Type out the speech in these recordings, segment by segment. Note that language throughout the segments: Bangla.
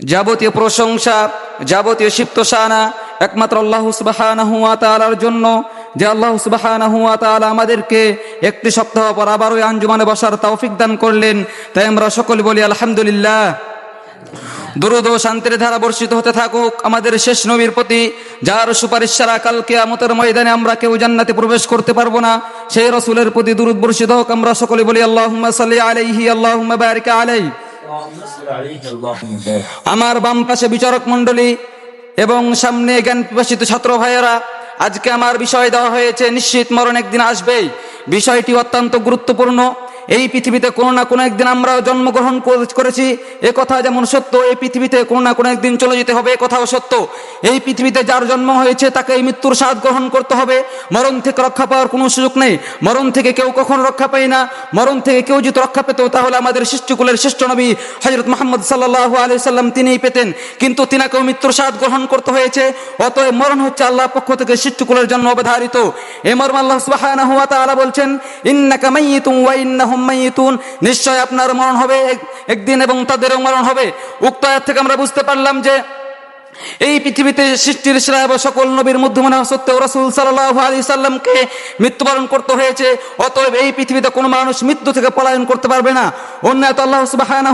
যাবতীয় প্রশংসা, যাবতীয় সিপ্তসানা একমাত্র আল্লাহ সুবাহানাহু জন্য, যে আল্লাহ সুবাহানাহু ওয়া আমাদেরকে একটি সপ্তাহ পর আবার ওই আঞ্জুমানে বসার তৌফিক দান করলেন। তাই আমরা সকলে বলি, আলহামদুলিল্লাহ। দুরুদ শান্তির ধারা বর্ষিত হতে থাকুক, আমাদের শেষ নবীর প্রতি যার সুপারিশ ছাড়া কাল কেয়ামতের ময়দানে আমরা কেউ জান্নাতে প্রবেশ করতে পারব না, সেই রসুলের প্রতি দুরুদ বর্ষিত হোক। আমরা সকলে বলি, আল্লাহুম্মা সাল্লি আলাইহি, আল্লাহুম্মা বারিক আলাইহি আমার বাম পাশে বিচারক মন্ডলী এবং সামনে জ্ঞান প্রবাসিত ছাত্র ভাইয়েরা, আজকে আমার বিষয় দেওয়া হয়েছে, নিশ্চিত মরণ একদিন আসবেই। বিষয়টি অত্যন্ত গুরুত্বপূর্ণ। এই পৃথিবীতে কোনো না কোনো একদিন আমরা জন্মগ্রহণ করে- করেছি। এ কথা যেমন সত্য, এই পৃথিবীতে কোনো না কোনো একদিন চলে যেতে হবে, এ কথাও সত্য। এই পৃথিবীতে যার জন্ম হয়েছে তাকে এই মৃত্যুর স্বাদ গ্রহণ করতে হবে। মরণ থেকে রক্ষা পাওয়ার কোনো সুযোগ নেই। মরণ থেকে কেউ কখনো রক্ষা পায় না। মরণ থেকে কেউ যদি রক্ষা পেত, তাহলে আমাদের সৃষ্টিকুলের শ্রেষ্ঠ নবী হজরত মোহাম্মদ সাল্লাহ আলি সাল্লাম তিনিই পেতেন। কিন্তু তিনাকেও মৃত্যুর স্বাদ গ্রহণ করতে হয়েছে। অতএব মরণ হচ্ছে আল্লাহ পক্ষ থেকে সৃষ্টিকুলের জন্য অবধারিত। এ মর্ম আল্লাহ তাআলা বলছেন, ইন্নাকা মাইয়িতুন ওয়া ইন্নাহুম মাইয়িতুন নিশ্চয় আপনার মরণ হবে একদিন এবং তাদেরও মরণ হবে। উক্ত আয়াত থেকে আমরা বুঝতে পারলাম যে এই পৃথিবীতে সৃষ্টির সেরা এবং সকল নবীর মধ্যে মনে সত্ত্বেও রসুল সাল্লাহ আলী সাল্লামকে মৃত্যুবরণ করতে হয়েছে। অতএব এই পৃথিবীতে কোনো মানুষ মৃত্যু থেকে পলায়ন করতে পারবে না। অন্য এত আল্লাহ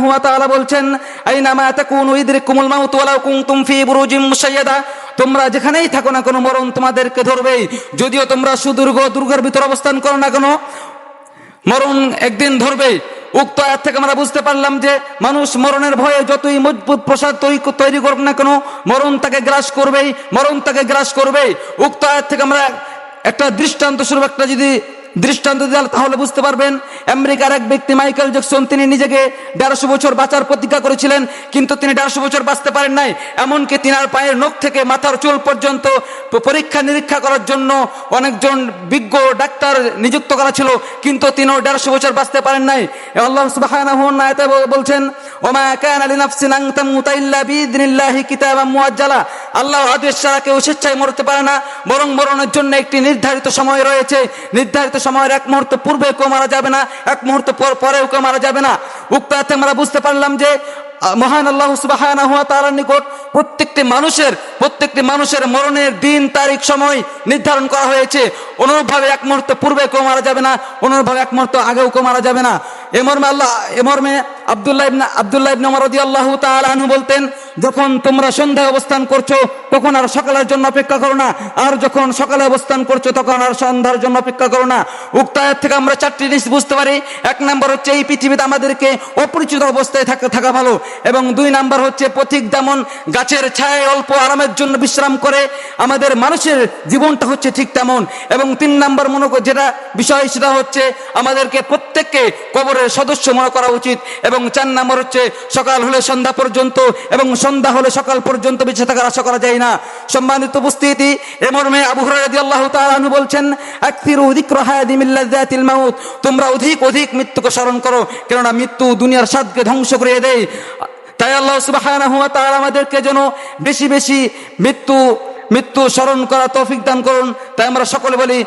ওয়া তাআলা বলছেন আইনামা তাকুনু ইদরিকুমুল মাউত ওয়ালাউ কুনতুম ফি বুরুজিম মুশাইয়াদা। তোমরা যেখানেই থাকো না কোনো, মরণ তোমাদেরকে ধরবেই। যদিও তোমরা সুদীর্ঘ দুর্গের ভিতর অবস্থান করো না কেন মরণ একদিন ধরবে। উক্ত আয়াত থেকে আমরা বুঝতে পারলাম যে মানুষ মরণের ভয়ে যতই মজবুত প্রসাদ তৈরি করুক না কেন, মরণ তাকে গ্রাস করবেই, মরণ তাকে গ্রাস করবেই। উক্ত আয়াত থেকে আমরা একটা দৃষ্টান্ত স্বরূপ একটা যদি দৃষ্টান্ত দেন তাহলে বুঝতে পারবেন, আমেরিকার এক ব্যক্তি মাইকেল জ্যাকসন, তিনি নিজেকে দেড়শো বছর বাঁচার প্রতিজ্ঞা করেছিলেন, কিন্তু তিনি দেড়শো বছর বাঁচতে পারেন নাই। এমনকি তিনার পায়ের নখ থেকে মাথার চুল পর্যন্ত পরীক্ষা নিরীক্ষা করার জন্য অনেকজন বিজ্ঞ ডাক্তার নিযুক্ত করা ছিল, কিন্তু তিনিও দেড়শো বছর বাঁচতে পারেন নাই। আল্লাহ তাআলা বলছেন, ওমা কানা কিতাবাম মুআজ্জালা। আল্লাহ আদেশ ছাড়া কেউ স্বেচ্ছায় মরতে পারে না, বরং মরণের জন্য একটি নির্ধারিত সময় রয়েছে। নির্ধারিত সময়ের এক মুহূর্ত পূর্বে কেউ মারা যাবে না, এক মুহূর্ত পর পরেও কেউ মারা যাবে না। উক্ত আমরা বুঝতে পারলাম যে মহান আল্লাহ সুবাহ নিকট প্রত্যেকটি মানুষের প্রত্যেকটি মানুষের মরণের দিন, তারিখ, সময় নির্ধারণ করা হয়েছে। অনুরূপভাবে এক মুহূর্ত পূর্বে কেউ মারা যাবে না, অনুরূপভাবে এক মুহূর্ত আগেও কেউ মারা যাবে না। এ মর্মে আল্লাহ, এ মর্মে আব্দুল্লাহ ইবনে আব্দুল্লাহ ইবনে ওমর রাদিয়াল্লাহু তাআলা আনহু বলতেন, যখন তোমরা সন্ধ্যায় অবস্থান করছ, তখন আর সকালের জন্য অপেক্ষা করো না। আর যখন সকালে অবস্থান করছ, তখন আর সন্ধ্যার জন্য অপেক্ষা করো না। উক্ত আয়াত থেকে আমরা চারটি জিনিস বুঝতে পারি। এক নাম্বার হচ্ছে, এই পৃথিবীতে আমাদেরকে অপরিচিত অবস্থায় থাকা থাকা ভালো। এবং দুই নাম্বার হচ্ছে, পথিক যেমন গাছের ছায় অল্প আরামের জন্য বিশ্রাম করে, আমাদের মানুষের জীবনটা হচ্ছে ঠিক তেমন। এবং তিন নাম্বার মনে যেটা বিষয়, সেটা হচ্ছে আমাদেরকে প্রত্যেককে কবরের সদস্য মনে করা উচিত। এবং চার নাম্বার হচ্ছে সকাল হলে সন্ধ্যা পর্যন্ত, এবং সন্ধ্যা হলে সকাল পর্যন্ত বেঁচে থাকার আশা করা যায় না। সম্মানিত উপস্থিতি, এ মর্মে আবু হুরায়রা আল্লাহ আনহু বলছেন তোমরা অধিক অধিক মৃত্যুকে স্মরণ করো, কেননা মৃত্যু দুনিয়ার স্বাদকে ধ্বংস করে দেয়। তাই আল্লাহ সুবাহ আমাদেরকে যেন বেশি বেশি মৃত্যু মৃত্যু স্মরণ করা তৌফিক দান করুন। তাই আমরা সকলে বলি